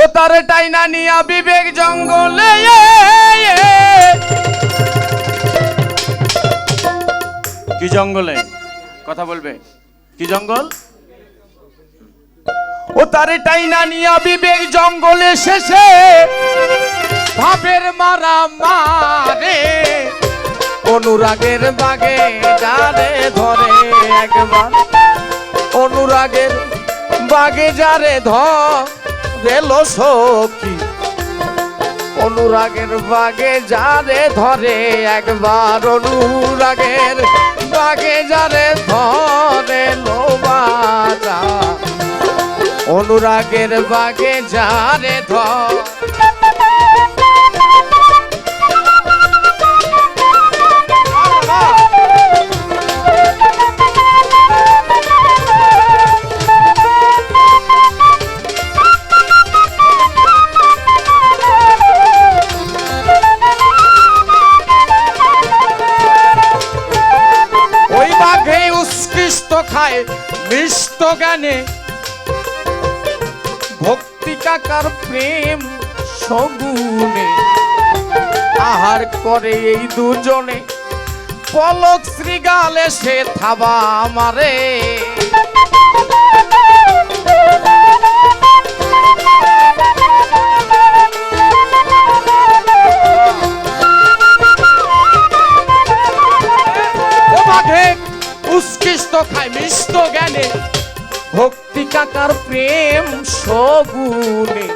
ও তার টাইনা নিয়া বিবেক জঙ্গলে কি জঙ্গলে? কথা বলবে। কি জঙ্গল? ও তারে টাইনা নিয়া বিবেক জঙ্গলে শেষে ভাবের মারা মারে, অনুরাগের বাগে যারে ধরে একবার। অনুরাগের বাগে যারে সখী। অনুরাগের বাগে যারে ধরে, একবার অনুরাগের বাগে যারে ধরে লোবাজা অনুরাগের বাগে যারে ধর খায়, মিষ্ট গানে। ভক্তি প্রেম সগুনে আহার করে এই দুজনে। পলক শ্রীগালে সে থাবা ও বাঘে উৎকৃষ্ট খায় মিষ্ট জ্ঞানে। ভক্তি কাকার প্রেম সগুনে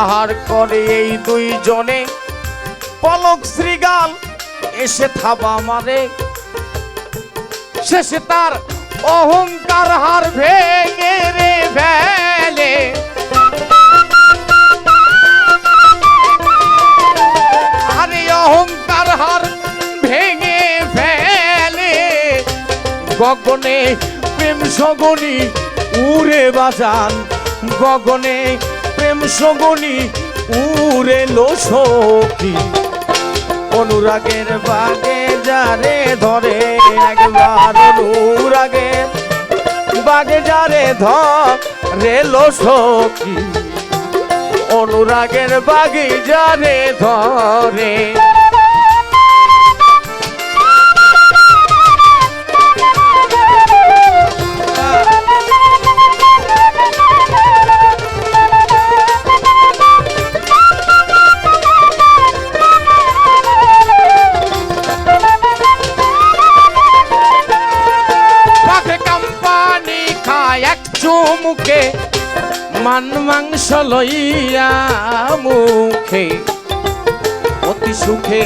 আহার করে এই দুইজনে। পলক শ্রীগাল এসে থাবা মারে। শেষে তার অহংকার হার ভেঙে রে ফেলে। আরে অহংকার হার গগনে প্রেম সগনি, উড়ে বাজান। গগনে প্রেম সগনি, উড়ে লো সখী। অনুরাগের বাগে যারে ধরে একবার অনুরাগের বাগে যারে ধরে লো সখী। অনুরাগের বাগে যারে ধরে চুমুকে মান মাংস লইয়া মুখে। অতি সুখে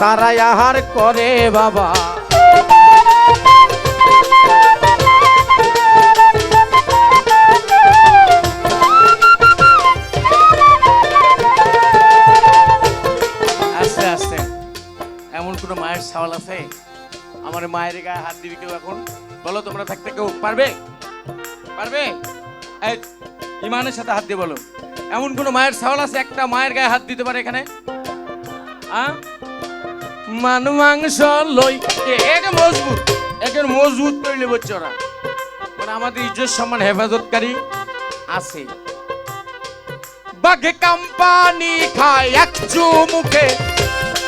তারাই আহার করে বাবা। আস্তে আস্তে। এমন কোনো মায়ের সওয়াল আছে? আমার মায়ের গায়ে হাত দিবি কেউ এখন? বলো তোমরা থাকতে কেউ পারবে? পারবে? এই, ইমানের সাথে হাত দিয়ে বলো। এমন কোনো মায়ের সওয়াল আছে? একটা মায়ের গায়ে হাত দিতে পারে এখানে? মান মাংস লই। একে মজবুত, একের মজবুত করে নেব ওরা। মানে আমাদের ইজ্জত সম্মান হেফাজতকারী আছে। বাঘে কোম্পানি খায় এক চুমুখে।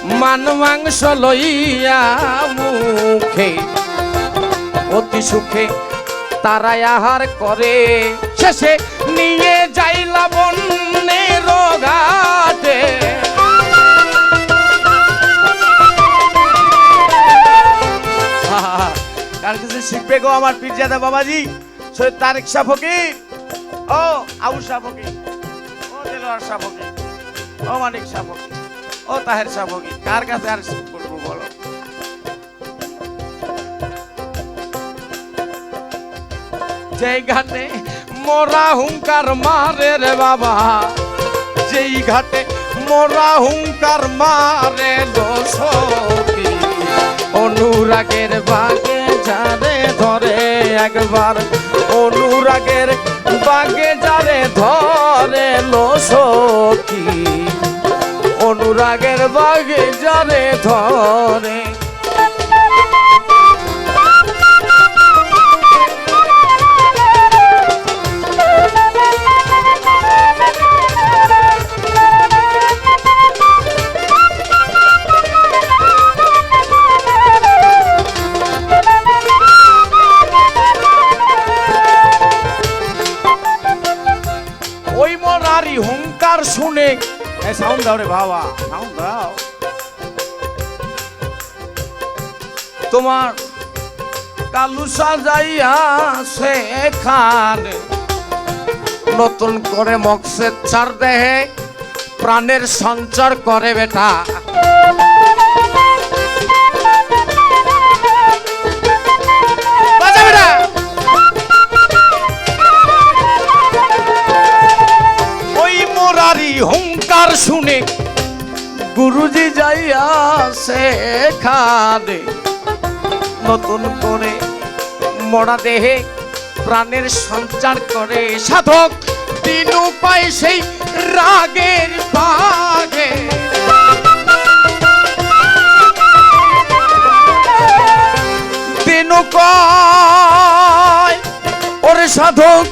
মান মাংস লইয়া মুখে। অতি সুখে তারাই আহার করে। শেষে নিয়ে যাইলা বন্যের ঘাটে কার কাছে শিখবে গো আমার পীরজাদা বাবাজি? সৈয়দ তারেক শাহ ফকির? ও, আবু শাহ ফকির। ও, দেলোয়ার শাহ ফকির। ও, মানিক শাহ ফকির। ও, তাহের শাহ ফকির। কার কাছে আর করব যেই ঘাটে মোরা হুঙ্কার মারে রে বাবা। যেই ঘাটে মোরা হুঙ্কার মারে দোষী অনুরাগের বাগে যারে ধরে একবার। অনুরাগের বাগে যারে ধরে লো সখী অনুরাগের বাগে যারে ধরে হুঙ্কার শুনে এ সাউন্ড দাও রে বাবা সাউন্ড দাও তোমার কালু সাজাইয়া সেখানে নতুন করে মক্সের চার দেহে প্রাণের সঞ্চার করে বেটা গুরুজি যাইয়া সেখানে নতুন করে মরা দেহে প্রাণের সঞ্চার করে সাধক। দিন উপায় সেই রাগের বাগে। দিন কয়, ওরে সাধক,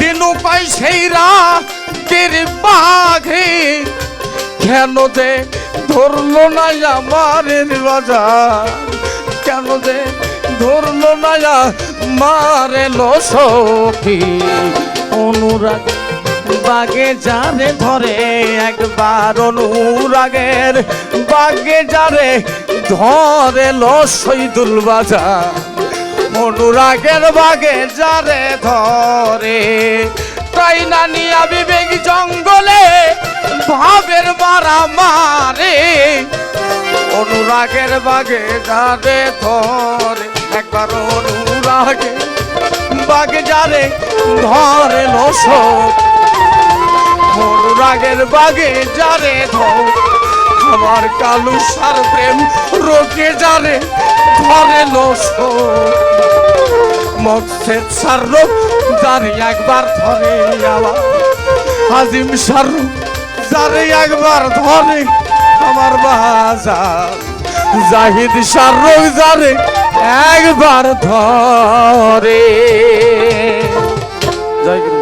দিন উপায় সেই রাগের বাঘে কেন দে ধরলো না আমার বাজার কেন দে ধরলো না মারে লো সখী অনুরাগ বাগে যারে ধরে, একবার অনুরাগের বাগে যারে ধরে লো শহীদুল বাজার অনুরাগের বাগে যারে ধরে, তাই নানি আবিবেক জঙ্গলে ভাবের মারা মারে, অনুরাগের বাগে যারে ধরে, একবার অনুরাগে বাগে যারে ধরে লস অনুরাগের বাগে যারে ধর, আমার কালু সার প্রেম রোগে যারে ধরে লস মকসেদ সার রোগ যারে একবার ধরে আবার, আজিম সার রোগ যারে একবার ধরে আমার বাজার। জাহিদ রোগ যারে একবার ধরে। জয়